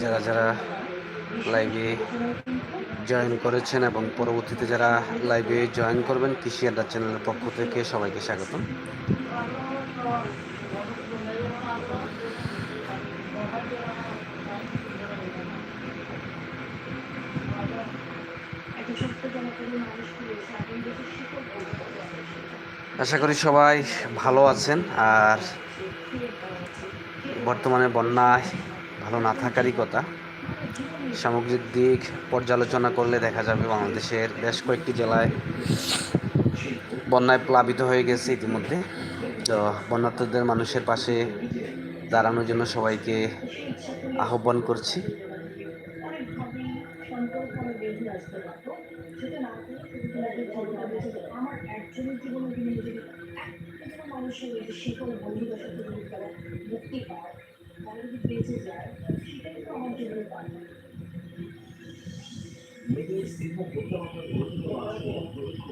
যারা যারা লাইভে জয়েন করেছেন এবং পরবর্তীতে যারা লাইভে জয়েন করবেন কৃষি আড্ডা চ্যানেলের পক্ষ থেকে সবাইকে স্বাগত আশা করি সবাই ভালো আছেন আর বর্তমানে বন্যায় ভালো না থাকারই কথা। সামগ্রিক দিক পর্যালোচনা করলে দেখা যাবে বাংলাদেশের বেশ কয়েকটি জেলায় বন্যায় প্লাবিত হয়ে গেছে ইতিমধ্যে। তো বন্যার্থদের মানুষের পাশে দাঁড়ানোর জন্য সবাইকে আহ্বান করছি। কন্ট্রোল আসতে পারতো সেটা না করে তোমাদের জীবনটা আমার একজনের জীবনে তুমি যদি একটা মানুষের এই কোনো বন্ধুদের সাথে যদি মুক্তি পায় তারা যদি বেঁচে যায় সেটাই তো আমার জীবনে পাবে মেয়েদের শিল্প করতে আমাদের গুরুত্ব আছে গুরুত্ব